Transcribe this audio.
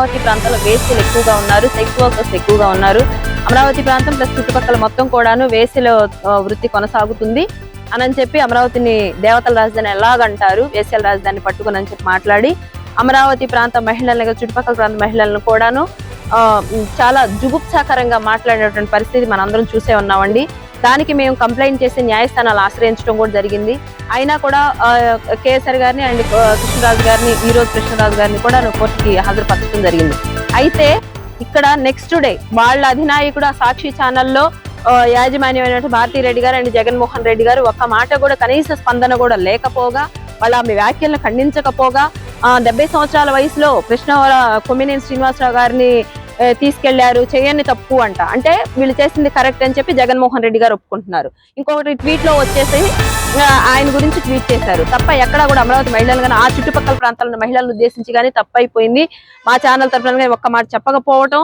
అమరావతి ప్రాంతంలో వేసీలు ఎక్కువగా ఉన్నారు సెక్స్ వర్కర్స్ ఎక్కువగా ఉన్నారు. అమరావతి ప్రాంతం ప్లస్ చుట్టుపక్కల మొత్తం కూడాను వేసీలో వృత్తి కొనసాగుతుంది. అని చెప్పి అమరావతిని దేవతల రాజధాని ఎలాగంటారు వేసీల రాజధాని పట్టుకుని అని చెప్పి మాట్లాడి అమరావతి ప్రాంత మహిళలను చుట్టుపక్కల ప్రాంత మహిళలను కూడాను చాలా జుగుప్సాకరంగా మాట్లాడేటువంటి పరిస్థితి మనందరం చూసే ఉన్నామండి. దానికి మేము కంప్లైంట్ చేసి న్యాయస్థానాలు ఆశ్రయించడం కూడా జరిగింది. అయినా కూడా కేఎస్ఆర్ గారిని అండ్ కృష్ణరాజు గారిని ఈరోజు కృష్ణరాజు గారిని కూడా కోర్టుకి హాజరుపరచడం జరిగింది. అయితే ఇక్కడ నెక్స్ట్ డే వాళ్ళ అధినాయకుడు ఆ సాక్షి ఛానల్లో యాజమాన్యమైన భారతీ రెడ్డి గారు అండ్ జగన్మోహన్ రెడ్డి గారు ఒక్క మాట కూడా కనీస స్పందన కూడా లేకపోగా వాళ్ళ ఆమె వ్యాఖ్యలను ఖండించకపోగా డెబ్బై సంవత్సరాల వయసులో కృష్ణ కొమ్మినేని శ్రీనివాసరావు గారిని తీసుకెళ్ళారు చేయని తప్పు అంట. అంటే వీళ్ళు చేసింది కరెక్ట్ అని చెప్పి జగన్మోహన్ రెడ్డి గారు ఒప్పుకుంటున్నారు. ఇంకొకటి ట్వీట్లో వచ్చేసి ఆయన గురించి ట్వీట్ చేశారు. తప్ప ఎక్కడా కూడా అమరావతి మహిళలు కానీ ఆ చుట్టుపక్కల ప్రాంతాల మహిళలను ఉద్దేశించి కానీ తప్పైపోయింది. మా ఛానల్ తరఫున కానీ ఒక్క మాట చెప్పకపోవటం